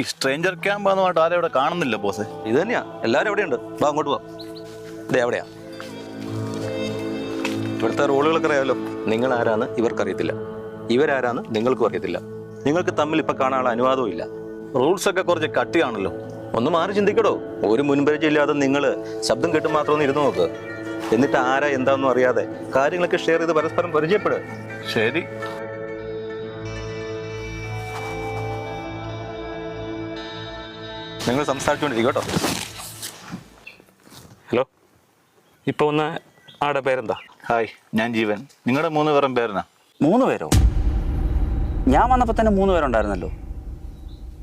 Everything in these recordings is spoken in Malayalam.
ഈ സ്ട്രേഞ്ചർ ക്യാമ്പ് ആയിട്ട് ആരും ഇവിടെ കാണുന്നില്ല ബോസേ ഇത് തന്നെയാ. എല്ലാവരും എവിടെയുണ്ട്? വാ അങ്ങോട്ട് ഇതേ എവിടെയാ ഇവിടുത്തെ റോളുകളൊക്കെ അറിയാമല്ലോ നിങ്ങൾ ആരാന്ന് ഇവർക്കറിയത്തില്ല. ഇവരാരാന്ന് നിങ്ങൾക്കും അറിയത്തില്ല. നിങ്ങൾക്ക് തമ്മിൽ ഇപ്പൊ കാണാനുള്ള അനുവാദവും ഇല്ല. റൂൾസ് ഒക്കെ കുറച്ച് കട്ടിയാണല്ലോ ഒന്ന് മാറി ചിന്തിക്കടോ. ഒരു മുൻപരിചയം ഇല്ലാതെ നിങ്ങൾ ശബ്ദം കേട്ട് മാത്രം ഒന്ന് ഇരുന്ന് നോക്ക്. എന്നിട്ട് ആരാ എന്താണെന്നും അറിയാതെ കാര്യങ്ങളൊക്കെ ഷെയർ ചെയ്ത് പരസ്പരം പരിചയപ്പെടുക ശരി. നിങ്ങൾ സംസാരിച്ചുകൊണ്ടിരിക്കും കേട്ടോ. ഹലോ. ഇപ്പൊ ഒന്ന് ആടെ പേരെന്താ? ഹായ് ഞാൻ ജീവൻ. നിങ്ങളുടെ മൂന്ന് പേരും പേരനാ മൂന്ന് പേരോ? ഞാൻ വന്നപ്പോൾ തന്നെ മൂന്ന് പേരുണ്ടായിരുന്നല്ലോ.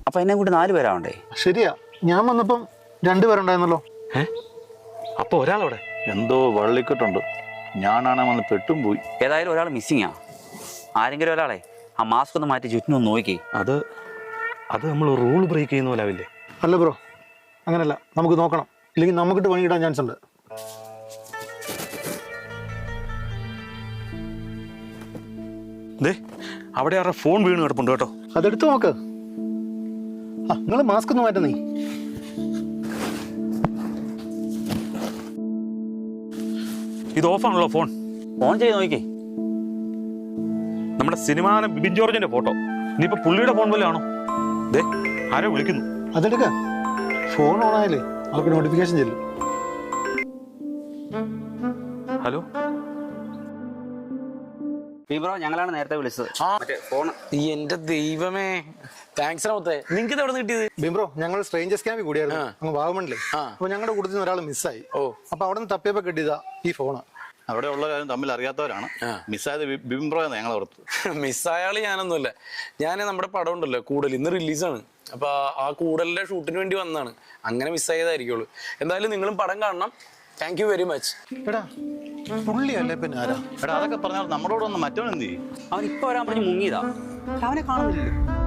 അപ്പം എന്നെ കൂടി നാല് പേരാവണ്ടേ? ശരിയാ ഞാൻ വന്നപ്പം രണ്ടുപേരുണ്ടായിരുന്നല്ലോ ഏ? അപ്പൊ ഒരാളവിടെ? എന്തോ വള്ളിക്കെട്ടുണ്ട്. ഞാനാണ് വന്ന് പെട്ടും പോയി. ഏതായാലും ഒരാൾ മിസ്സിങ്ങാ. ആരെങ്കിലും ഒരാളെ ആ മാസ്ക് ഒന്ന് മാറ്റി ചുറ്റിനൊന്ന് നോക്കി. അത് അത് നമ്മൾ റൂൾ ബ്രേക്ക് ചെയ്യുന്ന പോലെ ആവില്ലേ? അല്ല ബ്രോ അങ്ങനല്ല. നമുക്ക് നോക്കണം. ഇല്ലെങ്കിൽ നമുക്കിട്ട് പണി പണിയിടാൻ ചാൻസ് ഉണ്ട് ദേ അവിടെ ആരുടെ ഫോൺ വീണ് കിടപ്പുണ്ട് കേട്ടോ. അതെടുത്ത് നോക്ക്. ആ നിങ്ങൾ മാസ്ക് ഒന്ന് മാറ്റുന്നേ ഇത് ഓഫാണല്ലോ ഫോൺ ഫോൺ ചെയ്ത് നോക്കേ നമ്മുടെ സിനിമാനം ബിബിൻ ജോർജിന്റെ ഫോട്ടോ ഇനിയിപ്പോ പുള്ളിയുടെ ഫോൺ പോലെയാണോ ദേ ആരോ വിളിക്കുന്നു. അതെടുക്ക. ഫോൺ ഓൺ ആയാലേ അവർക്ക് നോട്ടിഫിക്കേഷൻ ചെല്ലും. ഹലോ? ബ്രോ ഞങ്ങളാണ് നേരത്തെ വിളിച്ചത്. മറ്റേ ഫോൺ എന്റെ ദൈവമേ. താങ്ക്സ് റൗത്തെ നിങ്ങൾക്ക് എവിടെ കിട്ടിയത്? ബിംബ്രോ ഞങ്ങൾ സ്ട്രേഞ്ചേഴ്സ് ക്യാമ്പിൽ കൂടിയായിരുന്നു. അങ്ങ് വാഗമണില്ലേ അപ്പൊ ഞങ്ങളുടെ കൂട്ടത്തിൽ നിന്ന് ഒരാൾ മിസ്സായി ഓ. അപ്പൊ അവിടെ നിന്ന് തപ്പിയപ്പോ കിട്ടിയതാ ഈ ഫോണ് അവിടെ ഉള്ളവരും തമ്മിൽ അറിയാത്തവരാണ്. മിസ്സായത് ബിംബ്രോ ഞങ്ങൾ ഓർത്ത് മിസ്സായാൾ ഞാനൊന്നുമില്ല. ഞാൻ നമ്മുടെ പടം ഉണ്ടല്ലോ കൂടുതൽ. ഇന്ന് റിലീസാണ് അപ്പൊ ആ- കൂടലിന്റെ ഷൂട്ടിന് വേണ്ടി വന്നതാണ് അങ്ങനെ മിസ്സായതായിരിക്കുള്ളൂ എന്തായാലും നിങ്ങളും പടം കാണണം. താങ്ക് യു വെരി മച്ച് എടാ പുള്ളിയല്ലേ പിന്നെ എടാ അതൊക്കെ പറഞ്ഞാൽ നമ്മളോട് മറ്റവൻ എന്ത് ചെയ്യും? അവൻ ഇപ്പൊ വരാൻ പറഞ്ഞ് മുങ്ങിയതാ. അവനെ കാണുന്നില്ലല്ലോ.